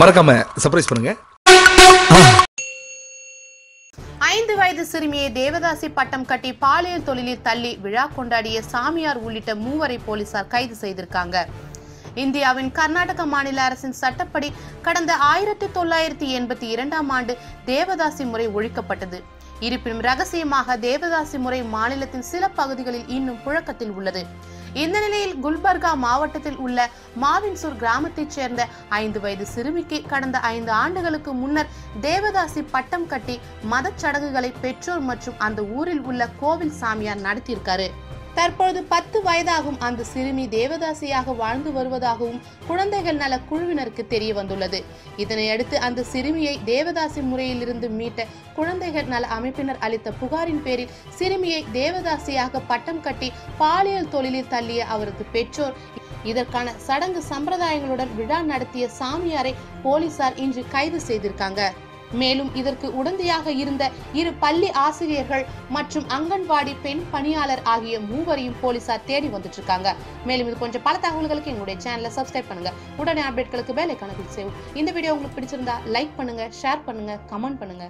மறக்காம சர்ப்ரைஸ் பண்ணுங்க. ஐந்து வயது சிறுமியை தேவதாசி பட்டம் கட்டி பாலியல் தொழிலில் தள்ளி விழா கொண்டாடிய சாமியார் உள்ளிட்ட மூவரை போலீசார் கைது செய்திருக்காங்க. இந்தியாவின் கர்நாடக மாநில அரசின் சட்டப்படி கடந்த ஆயிரத்தி தொள்ளாயிரத்தி எண்பத்தி இரண்டாம் ஆண்டு தேவதாசி முறை ஒழிக்கப்பட்டது. இருப்பினும் ரகசியமாக தேவதாசி முறை மாநிலத்தின் சில பகுதிகளில் இன்னும் புழக்கத்தில் உள்ளது. இந்த நிலையில் குல்பர்கா மாவட்டத்தில் உள்ள மாவின்சூர் கிராமத்தைச் சேர்ந்த ஐந்து வயது சிறுமிக்கு கடந்த ஐந்து ஆண்டுகளுக்கு முன்னர் தேவதாசி பட்டம் கட்டி மதச்சடங்குகளை பெற்றோர் மற்றும் அந்த ஊரில் உள்ள கோவில் சாமியார் நடத்தியிருக்காரு. தற்பொழுது பத்து வயதாகும் அந்த சிறுமி தேவதாசியாக வாழ்ந்து வருவதாகவும் குழந்தைகள் நல குழுவினருக்கு தெரிய வந்துள்ளது இதனையடுத்து அந்த சிறுமியை தேவதாசி முறையிலிருந்து மீட்ட குழந்தைகள் நல அமைப்பினர் அளித்த புகாரின் பேரில் சிறுமியை தேவதாசியாக பட்டம் கட்டி பாலியல் தொழிலில் தள்ளிய அவரது பெற்றோர் இதற்கான சடங்கு சம்பிரதாயங்களுடன் விழா நடத்திய சாமியாரை போலீசார் இன்று கைது செய்திருக்காங்க. மேலும் இதற்கு உடந்தையாக இருந்த இரு பள்ளி ஆசிரியர்கள் மற்றும் அங்கன்வாடி பெண் பணியாளர் ஆகிய மூவரையும் போலீசார் தேடி வந்துட்டு இருக்காங்க மேலும் இது கொஞ்சம் பல தகவல்களுக்கு எங்களுடைய சேனலை சப்ஸ்கிரைப் பண்ணுங்க. உடனே அப்டேட்களுக்கு வேலை கணக்கில் செய்வோம் இந்த வீடியோ உங்களுக்கு பிடிச்சிருந்தா லைக் பண்ணுங்க ஷேர் பண்ணுங்க கமெண்ட் பண்ணுங்க.